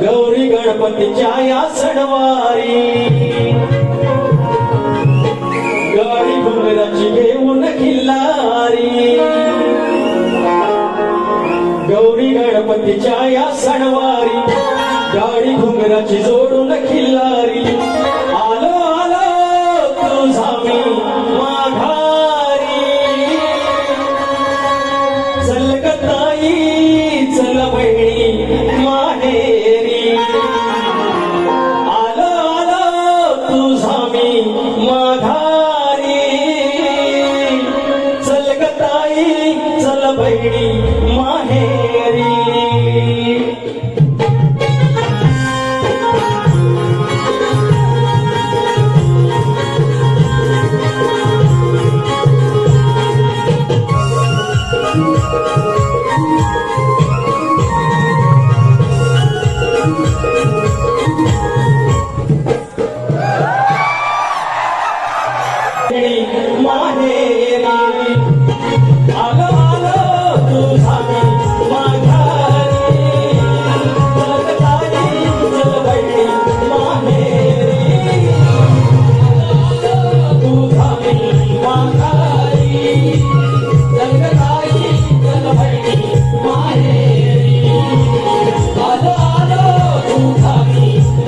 गौरी गणपतीच्या या सणवारी. गाडी घुमराची घेऊन खिल्लारी. गौरी गणपतीच्या या सणवारी गाडी घुमराची जोडून खिल्लारी. आलो आलो तुझा मी माघारी. चल ताई चल बहिणी मा 美丽